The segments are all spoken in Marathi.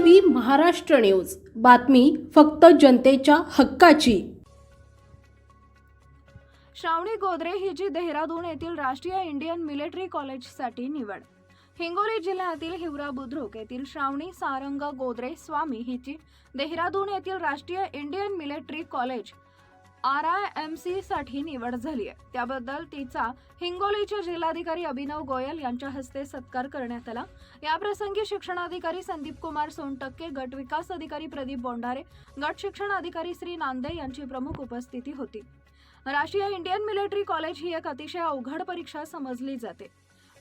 V Maharashtra news. बातमी फक्त जनतेच्या हक्काची. श्रावणी गोदरे हिची देहरादून येथील राष्ट्रीय इंडियन मिलिटरी कॉलेजसाठी निवड. हिंगोली जिल्ह्यातील हिवरा बुद्रुक येथील श्रावणी सारंग गोदरे स्वामी हिची देहरादून येथील राष्ट्रीय Indian military college R I M C साठी निवड झाली आहे. त्याबद्दल तिचा हिंगोलीचे जिल्हाधिकारी अभिनव गोयल यांच्या हस्ते सत्कार करण्यात आला. याप्रसंगी शिक्षणाधिकारी संदीप कुमार सोनटक्के गट विकास अधिकारी प्रदीप बोंडारे गट शिक्षण अधिकारी श्री नांदे यांची प्रमुख उपस्थिती होती. राष्ट्रीय इंडियन मिलिटरी कॉलेज ही एक अतिशय अवघड परीक्षा समजली जाते.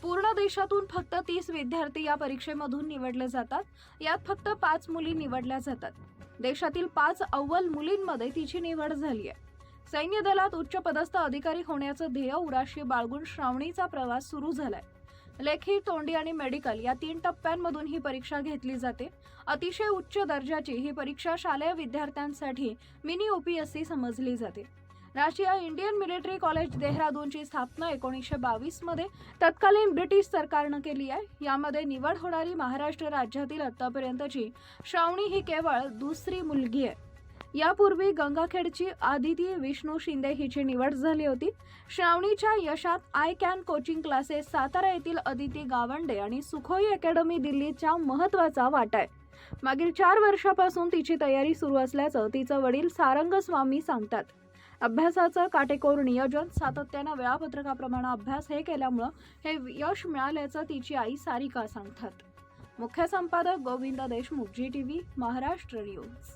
पूर्ण देशातून फक्त तीस विद्यार्थी या परीक्षेमधून निवडले जातात. यात फक्त पाच मुली निवडल्या जातात. देशातील पाच अव्वल मुलींमध्ये तिची निवड झाली आहे. सैन्य दलात उच्च पदस्थ अधिकारी होण्याचं ध्येय उराशी बाळगून श्रावणीचा प्रवास सुरू झालाय. लेखी तोंडी आणि मेडिकल या तीन टप्प्यांमधून ही परीक्षा घेतली जाते. अतिशय उच्च दर्जाची ही परीक्षा शालेय विद्यार्थ्यांसाठी मिनी ओपीएससी समजली जाते. राष्ट्रीय इंडियन मिलिटरी कॉलेज देहरादूनची स्थापना एकोणीसशे बावीसमध्ये तत्कालीन ब्रिटिश सरकारनं केली आहे. यामध्ये निवड होणारी महाराष्ट्र राज्यातील आतापर्यंतची श्रावणी ही केवळ दुसरी मुलगी आहे. यापूर्वी गंगाखेडची आदिती विष्णू शिंदे हिची निवड झाली होती. श्रावणीच्या यशात I can coaching classes Satara येथील अदिती गावंडे आणि सुखोई अकॅडमी दिल्लीच्या महत्त्वाचा वाटा आहे. मागील चार वर्षापासून तिची तयारी सुरू असल्याचं तिचं वडील सारंग स्वामी सांगतात. अभ्यासाचं काटेकोर नियोजन सातत्यानं वेळापत्रकाप्रमाणे अभ्यास हे केल्यामुळं हे यश मिळाल्याचं तिची आई सारिका सांगतात. मुख्य संपादक Govind Deshmukh G T V Maharashtra news.